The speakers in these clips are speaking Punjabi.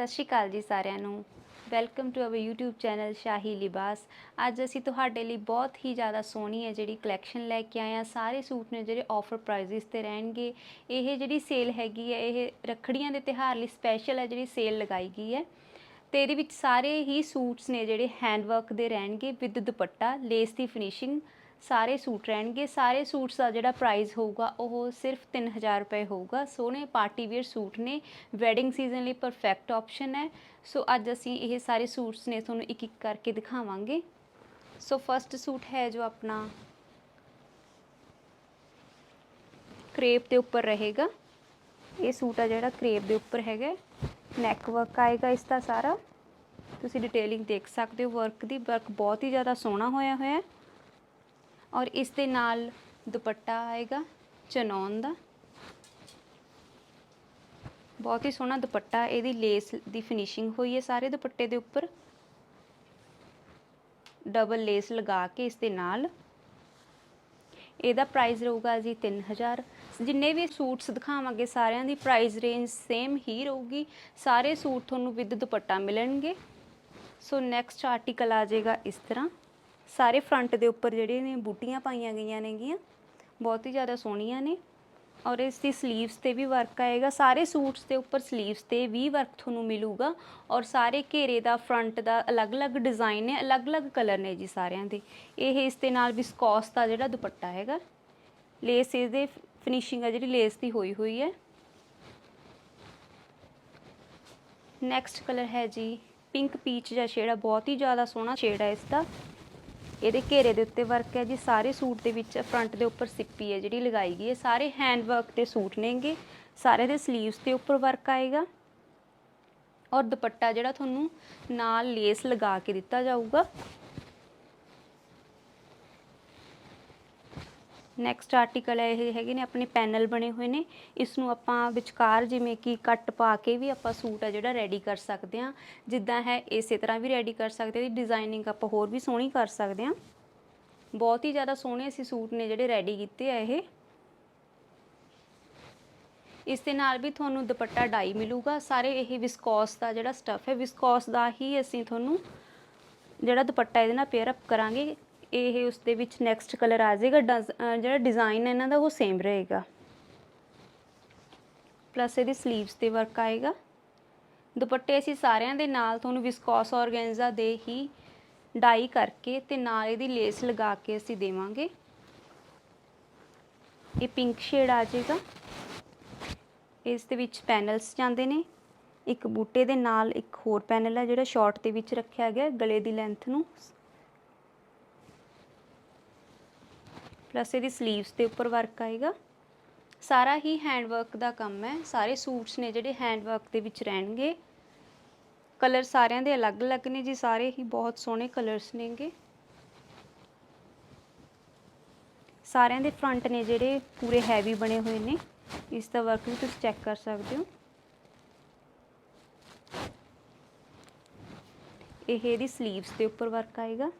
ਸਤਿ ਸ਼੍ਰੀ ਅਕਾਲ ਜੀ ਸਾਰਿਆਂ ਨੂੰ। Welcome to our YouTube channel Shahi Libas ਅੱਜ ਅਸੀਂ ਤੁਹਾਡੇ ਲਈ ਬਹੁਤ ਹੀ ਜ਼ਿਆਦਾ ਸੋਹਣੀ ਹੈ ਜਿਹੜੀ ਕਲੈਕਸ਼ਨ ਲੈ ਕੇ ਆਏ ਆ ਸਾਰੇ ਸੂਟ ਨੇ ਜਿਹੜੇ ਆਫਰ ਪ੍ਰਾਈਸਿਸ ਤੇ ਰਹਿਣਗੇ। ਇਹ ਜਿਹੜੀ ਸੇਲ ਹੈਗੀ ਹੈ, ਇਹ ਰੱਖੜੀਆਂ ਦੇ ਤਿਉਹਾਰ ਲਈ ਸਪੈਸ਼ਲ ਹੈ ਜਿਹੜੀ ਸੇਲ ਲਗਾਈ ਗਈ ਹੈ। ਤੇ ਇਹਦੇ ਵਿੱਚ ਸਾਰੇ ਹੀ ਸੂਟਸ ਨੇ ਜਿਹੜੇ ਹੈਂਡਵਰਕ ਦੇ ਰਹਿਣਗੇ। ਵਿਦ ਦੁਪੱਟਾ ਲੇਸ ਦੀ ਫਿਨਿਸ਼ਿੰਗ ਸਾਰੇ ਸੂਟ ਰਹਿਣਗੇ। ਸਾਰੇ ਸੂਟਸ ਦਾ ਜਿਹੜਾ ਪ੍ਰਾਈਸ ਹੋਊਗਾ, ਉਹ ਸਿਰਫ 3000 ਰੁਪਏ ਹੋਊਗਾ। ਸੋਹਣੇ ਪਾਰਟੀ ਵੇਅਰ ਸੂਟ ਨੇ। ਵੈਡਿੰਗ ਸੀਜ਼ਨ ਲਈ ਪਰਫੈਕਟ ਆਪਸ਼ਨ ਹੈ। ਸੋ ਅੱਜ ਅਸੀਂ ਇਹ ਸਾਰੇ ਸੂਟਸ ਨੇ ਤੁਹਾਨੂੰ ਇੱਕ ਇੱਕ ਕਰਕੇ ਦਿਖਾਵਾਂਗੇ। ਸੋ ਫਰਸਟ ਸੂਟ ਹੈ ਜੋ ਆਪਣਾ ਕ੍ਰੇਪ ਦੇ ਉੱਪਰ ਰਹੇਗਾ। ਇਹ ਸੂਟ ਆ ਜਿਹੜਾ ਕ੍ਰੇਪ ਦੇ ਉੱਪਰ ਹੈਗਾ ਨੈਕ ਵਰਕ ਆਏਗਾ ਇਸ ਦਾ ਸਾਰਾ। ਤੁਸੀਂ ਡਿਟੇਲਿੰਗ ਦੇਖ ਸਕਦੇ ਹੋ ਵਰਕ ਦੀ। ਵਰਕ ਬਹੁਤ ਹੀ ਜ਼ਿਆਦਾ ਸੋਹਣਾ ਹੋਇਆ ਹੋਇਆ ਹੈ। ਔਰ ਇਸ ਦੇ ਨਾਲ ਦੁਪੱਟਾ ਆਏਗਾ ਚਨੌਨ ਦਾ। ਬਹੁਤ ਹੀ ਸੋਹਣਾ ਦੁਪੱਟਾ, ਇਹਦੀ ਲੇਸ ਦੀ ਫਿਨਿਸ਼ਿੰਗ ਹੋਈ ਹੈ ਸਾਰੇ ਦੁਪੱਟੇ ਦੇ ਉੱਪਰ। ਡਬਲ ਲੇਸ ਲਗਾ ਕੇ ਇਸ ਦੇ ਨਾਲ। ਇਹਦਾ ਪ੍ਰਾਈਸ ਰਹੂਗਾ ਜੀ 3000 ਜਿੰਨੇ ਵੀ ਸੂਟਸ ਦਿਖਾਵਾਂਗੇ, ਸਾਰਿਆਂ ਦੀ ਪ੍ਰਾਈਸ ਰੇਂਜ ਸੇਮ ਹੀ ਰਹੂਗੀ। ਸਾਰੇ ਸੂਟ ਤੁਹਾਨੂੰ ਵਿਦ ਦੁਪੱਟਾ ਮਿਲਣਗੇ। ਸੋ ਨੈਕਸਟ ਆਰਟੀਕਲ ਆ ਜਾਏਗਾ ਇਸ ਤਰ੍ਹਾਂ। ਸਾਰੇ ਫਰੰਟ ਦੇ ਉੱਪਰ ਜਿਹੜੇ ਨੇ ਬੂਟੀਆਂ ਪਾਈਆਂ ਗਈਆਂ ਨੇਗੀਆਂ, ਬਹੁਤ ਹੀ ਜ਼ਿਆਦਾ ਸੋਹਣੀਆਂ ਨੇ। ਔਰ ਇਸ ਦੀ ਸਲੀਵਸ ਤੇ ਵੀ ਵਰਕ ਆਏਗਾ, ਸਾਰੇ ਸੂਟਸ ਦੇ ਉੱਪਰ ਸਲੀਵਸ ਤੇ ਵੀ ਵਰਕ ਤੁਹਾਨੂੰ ਮਿਲੂਗਾ। ਔਰ ਸਾਰੇ ਘੇਰੇ ਦਾ ਫਰੰਟ ਦਾ ਅਲੱਗ-ਅਲੱਗ ਡਿਜ਼ਾਈਨ ਨੇ, ਅਲੱਗ-ਅਲੱਗ ਕਲਰ ਨੇ ਜੀ ਸਾਰਿਆਂ ਦੇ। ਇਹ ਇਸ ਦੇ ਨਾਲ ਵਿਸਕੋਸ ਦਾ ਜਿਹੜਾ ਦੁਪੱਟਾ ਹੈਗਾ ਲੇਸ ਇਸ ਦੇ ਫਿਨਿਸ਼ਿੰਗ ਆ ਜਿਹੜੀ ਲੇਸ ਦੀ ਹੋਈ ਹੋਈ ਹੈ। ਨੈਕਸਟ ਕਲਰ ਹੈ ਜੀ ਪਿੰਕ ਪੀਚ ਜਿਹਾ ਸ਼ੇਡ ਆ, ਬਹੁਤ ਹੀ ਜ਼ਿਆਦਾ ਸੋਹਣਾ ਸ਼ੇਡ ਹੈ ਇਸ ਦਾ। ਇਹਦੇ ਘੇਰੇ ਦੇ ਉੱਤੇ ਵਰਕ ਹੈ ਜੀ, ਸਾਰੇ ਸੂਟ ਦੇ ਵਿੱਚ ਫਰੰਟ ਦੇ ਉੱਪਰ ਸਿੱਪੀ ਹੈ ਜਿਹੜੀ ਲਗਾਈ ਗਈ ਹੈ। ਸਾਰੇ ਹੈਂਡ ਵਰਕ ਦੇ ਸੂਟ ਨੇਗੇ, ਸਾਰੇ ਦੇ ਸਲੀਵਸ ਦੇ ਉੱਪਰ ਵਰਕ ਆਏਗਾ ਔਰ ਦੁਪੱਟਾ ਜਿਹੜਾ ਤੁਹਾਨੂੰ ਨਾਲ ਲੇਸ ਲਗਾ ਕੇ ਦਿੱਤਾ ਜਾਊਗਾ। ਨੈਕਸਟ ਆਰਟੀਕਲ ਹੈ ਇਹ ਹੈਗੇ ਨੇ, ਆਪਣੇ ਪੈਨਲ ਬਣੇ ਹੋਏ ਨੇ। ਇਸ ਨੂੰ ਆਪਾਂ ਵਿਚਕਾਰ ਜਿਵੇਂ ਕਿ ਕੱਟ ਪਾ ਕੇ ਵੀ ਆਪਾਂ ਸੂਟ ਆ ਜਿਹੜਾ ਰੈਡੀ ਕਰ ਸਕਦੇ ਹਾਂ। ਜਿੱਦਾਂ ਹੈ, ਇਸੇ ਤਰ੍ਹਾਂ ਵੀ ਰੈਡੀ ਕਰ ਸਕਦੇ ਹਾਂ। ਡਿਜ਼ਾਈਨਿੰਗ ਆਪਾਂ ਹੋਰ ਵੀ ਸੋਹਣੀ ਕਰ ਸਕਦੇ ਹਾਂ। ਬਹੁਤ ਹੀ ਜ਼ਿਆਦਾ ਸੋਹਣੇ ਅਸੀਂ ਸੂਟ ਨੇ ਜਿਹੜੇ ਰੈਡੀ ਕੀਤੇ ਆ ਇਹ। ਇਸ ਦੇ ਨਾਲ ਵੀ ਤੁਹਾਨੂੰ ਦੁਪੱਟਾ ਡਾਈ ਮਿਲੂਗਾ। ਸਾਰੇ ਇਹ ਵਿਸਕੋਸ ਦਾ ਜਿਹੜਾ ਸਟੱਫ ਹੈ ਵਿਸਕੋਸ ਦਾ ਹੀ ਅਸੀਂ ਤੁਹਾਨੂੰ ਜਿਹੜਾ ਦੁਪੱਟਾ ਇਹਦੇ ਨਾਲ ਪੇਅਰ ਅਪ ਕਰਾਂਗੇ। ਇਹ ਉਸ ਦੇ ਵਿੱਚ ਨੈਕਸਟ ਕਲਰ ਆ ਜਾਏਗਾ ਜਿਹੜਾ ਡਿਜ਼ਾਈਨ ਹੈ ਇਹਨਾਂ ਦਾ ਉਹ ਸੇਮ ਰਹੇਗਾ। ਪਲੱਸ ਇਹਦੀ ਸਲੀਵਸ ਤੇ ਵਰਕ ਆਏਗਾ। ਦੁਪੱਟੇ ਅਸੀਂ ਸਾਰਿਆਂ ਦੇ ਨਾਲ ਤੁਹਾਨੂੰ ਵਿਸਕੋਸ ਆਰਗੈਂਜ਼ਾ ਦੇ ਹੀ ਡਾਈ ਕਰਕੇ ਤੇ ਨਾਲ ਇਹਦੀ ਲੇਸ ਲਗਾ ਕੇ ਅਸੀਂ ਦੇਵਾਂਗੇ। ਇਹ ਪਿੰਕ ਸ਼ੇਡ ਆ ਜਾਏਗਾ। ਇਸ ਦੇ ਵਿੱਚ ਪੈਨਲਸ ਜਾਂਦੇ ਨੇ। ਇੱਕ ਬੂਟੇ ਦੇ ਨਾਲ ਇੱਕ ਹੋਰ ਪੈਨਲ ਹੈ ਜਿਹੜਾ ਸ਼ਾਰਟ ਦੇ ਵਿੱਚ ਰੱਖਿਆ ਗਿਆ, ਗਲੇ ਦੀ ਲੈਂਥ ਨੂੰ ਪਲੱਸ ਇਹਦੀ ਸਲੀਵਸ ਦੇ ਉੱਪਰ ਵਰਕ ਆਏਗਾ। ਸਾਰਾ ਹੀ ਹੈਂਡ ਵਰਕ ਦਾ ਕੰਮ ਹੈ। ਸਾਰੇ ਸੂਟਸ ਨੇ ਜਿਹੜੇ ਹੈਂਡ ਵਰਕ ਦੇ ਵਿੱਚ ਰਹਿਣਗੇ। ਕਲਰ ਸਾਰਿਆਂ ਦੇ ਅਲੱਗ-ਅਲੱਗ ਨੇ ਜੀ। ਸਾਰੇ ਹੀ ਬਹੁਤ ਸੋਹਣੇ ਕਲਰਸ ਨੇਗੇ। ਸਾਰਿਆਂ ਦੇ ਫਰੰਟ ਨੇ ਜਿਹੜੇ ਪੂਰੇ ਹੈਵੀ ਬਣੇ ਹੋਏ ਨੇ। ਇਸ ਦਾ ਵਰਕ ਵੀ ਤੁਸੀਂ ਚੈੱਕ ਕਰ ਸਕਦੇ ਹੋ। ਇਹ ਇਹਦੀ ਸਲੀਵਸ ਦੇ ਉੱਪਰ ਵਰਕ ਆਏਗਾ।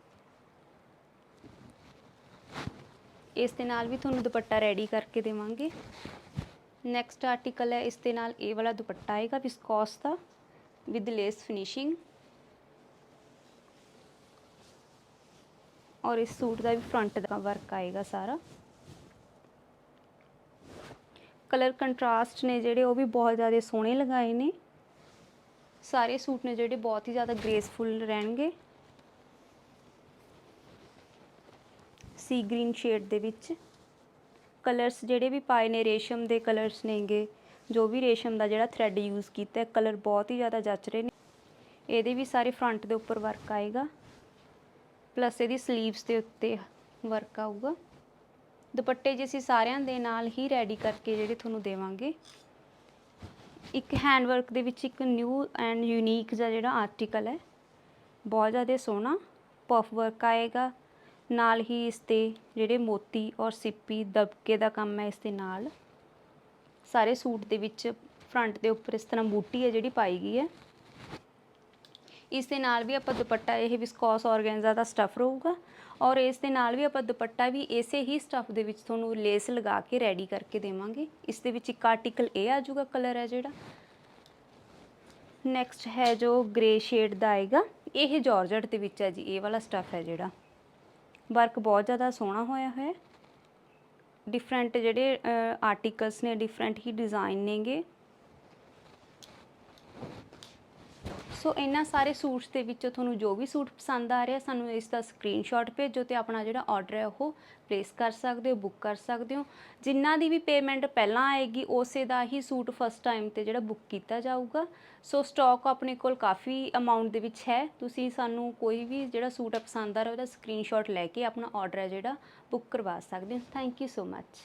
ਇਸ ਦੇ ਨਾਲ ਵੀ ਤੁਹਾਨੂੰ ਦੁਪੱਟਾ ਰੈਡੀ ਕਰਕੇ ਦੇਵਾਂਗੇ। ਨੈਕਸਟ ਆਰਟੀਕਲ ਹੈ, ਇਸ ਦੇ ਨਾਲ ਇਹ ਵਾਲਾ ਦੁਪੱਟਾ ਆਏਗਾ ਵਿਸਕੋਸ ਦਾ ਵਿਦ ਲੇਸ ਫਿਨਿਸ਼ਿੰਗ ਔਰ ਇਸ ਸੂਟ ਦਾ ਵੀ ਫਰੰਟ ਦਾ ਵਰਕ ਆਏਗਾ ਸਾਰਾ। ਕਲਰ ਕੰਟਰਾਸਟ ਨੇ ਜਿਹੜੇ ਉਹ ਵੀ ਬਹੁਤ ਜ਼ਿਆਦਾ ਸੋਹਣੇ ਲਗਾਏ ਨੇ। ਸਾਰੇ ਸੂਟ ਨੇ ਜਿਹੜੇ ਬਹੁਤ ਹੀ ਜ਼ਿਆਦਾ ਗ੍ਰੇਸਫੁਲ ਰਹਿਣਗੇ। ਸੀ ਗ੍ਰੀਨ ਸ਼ੇਡ ਦੇ ਵਿੱਚ। ਕਲਰਸ ਜਿਹੜੇ ਵੀ ਪਾਏ ਨੇ, ਰੇਸ਼ਮ ਦੇ ਕਲਰਸ ਨੇਗੇ, ਜੋ ਵੀ ਰੇਸ਼ਮ ਦਾ ਜਿਹੜਾ ਥ੍ਰੈਡ ਯੂਜ਼ ਕੀਤਾ ਹੈ ਕਲਰ ਬਹੁਤ ਹੀ ਜ਼ਿਆਦਾ ਜੱਚ ਰਹੇ ਨੇ। ਇਹਦੇ ਵੀ ਸਾਰੇ ਫਰੰਟ ਦੇ ਉੱਪਰ ਵਰਕ ਆਏਗਾ। ਪਲੱਸ ਇਹਦੀ ਸਲੀਵਸ ਦੇ ਉੱਤੇ ਵਰਕ ਆਊਗਾ। ਦੁਪੱਟੇ ਜੇ ਅਸੀਂ ਸਾਰਿਆਂ ਦੇ ਨਾਲ ਹੀ ਰੈਡੀ ਕਰਕੇ ਜਿਹੜੇ ਤੁਹਾਨੂੰ ਦੇਵਾਂਗੇ। ਇੱਕ ਹੈਂਡ ਵਰਕ ਦੇ ਵਿੱਚ ਇੱਕ ਨਿਊ ਐਂਡ ਯੂਨੀਕ ਜਿਹਾ ਜਿਹੜਾ ਆਰਟੀਕਲ ਹੈ। ਬਹੁਤ ਜ਼ਿਆਦਾ ਸੋਹਣਾ ਪਫ ਵਰਕ ਆਏਗਾ। ਨਾਲ ਹੀ ਇਸ ਤੇ ਜਿਹੜੇ ਮੋਤੀ ਔਰ ਸਿੱਪੀ ਦਬਕੇ ਦਾ ਕੰਮ ਹੈ ਇਸ ਦੇ ਨਾਲ। ਸਾਰੇ ਸੂਟ ਦੇ ਵਿੱਚ ਫਰੰਟ ਦੇ ਉੱਪਰ ਇਸ ਤਰ੍ਹਾਂ ਬੂਟੀ ਹੈ ਜਿਹੜੀ ਪਾਈ ਗਈ ਹੈ। ਇਸ ਦੇ ਨਾਲ ਵੀ ਆਪਾਂ ਦੁਪੱਟਾ, ਇਹ ਵਿਸਕੋਸ ਆਰਗੈਂਜ਼ਾ ਦਾ ਸਟਫ ਰਹੂਗਾ ਔਰ ਇਸ ਦੇ ਨਾਲ ਵੀ ਆਪਾਂ ਦੁਪੱਟਾ ਵੀ ਇਸੇ ਹੀ ਸਟਫ ਦੇ ਵਿੱਚ ਤੁਹਾਨੂੰ ਲੇਸ ਲਗਾ ਕੇ ਰੈਡੀ ਕਰਕੇ ਦੇਵਾਂਗੇ। ਇਸ ਦੇ ਵਿੱਚ ਇੱਕ ਆਰਟੀਕਲ ਇਹ ਆ ਜਾਊਗਾ ਕਲਰ ਹੈ ਜਿਹੜਾ। ਨੈਕਸਟ ਹੈ ਜੋ ਗ੍ਰੇ ਸ਼ੇਡ ਦਾ ਆਏਗਾ, ਇਹ ਜਾਰਜਟ ਦੇ ਵਿੱਚ ਹੈ ਜੀ, ਇਹ ਵਾਲਾ ਸਟੱਫ ਹੈ ਜਿਹੜਾ। ਵਰਕ ਬਹੁਤ ਜ਼ਿਆਦਾ ਸੋਹਣਾ ਹੋਇਆ ਹੋਇਆ ਡਿਫਰੈਂਟ ਜਿਹੜੇ ਆਰਟੀਕਲਸ ਨੇ ਡਿਫਰੈਂਟ ਹੀ ਡਿਜ਼ਾਈਨ ਨੇਗੇ। ਸੋ ਇਹਨਾਂ ਸਾਰੇ ਸੂਟਸ ਦੇ ਵਿੱਚੋਂ ਤੁਹਾਨੂੰ ਜੋ ਵੀ ਸੂਟ ਪਸੰਦ ਆ ਰਿਹਾ, ਸਾਨੂੰ ਇਸ ਦਾ ਸਕਰੀਨਸ਼ਾਟ ਭੇਜੋ ਤੇ ਆਪਣਾ ਜਿਹੜਾ ਆਰਡਰ ਹੈ ਉਹ ਪਲੇਸ ਕਰ ਸਕਦੇ ਹੋ ਬੁੱਕ ਕਰ ਸਕਦੇ ਹੋ। ਜਿੰਨਾ ਦੀ ਵੀ ਪੇਮੈਂਟ ਪਹਿਲਾਂ ਆਏਗੀ, ਉਸੇ ਦਾ ਹੀ ਸੂਟ ਫਸਟ ਟਾਈਮ ਤੇ ਜਿਹੜਾ ਬੁੱਕ ਕੀਤਾ ਜਾਊਗਾ। ਸੋ ਸਟਾਕ ਆਪਣੇ ਕੋਲ ਕਾਫੀ ਅਮਾਉਂਟ ਦੇ ਵਿੱਚ ਹੈ। ਤੁਸੀਂ ਸਾਨੂੰ ਕੋਈ ਵੀ ਜਿਹੜਾ ਸੂਟ ਪਸੰਦ ਆ ਰਿਹਾ, ਉਹਦਾ ਸਕਰੀਨਸ਼ਾਟ ਲੈ ਕੇ ਆਪਣਾ ਆਰਡਰ ਹੈ ਜਿਹੜਾ ਬੁੱਕ ਕਰਵਾ ਸਕਦੇ ਹੋ। Thank you so much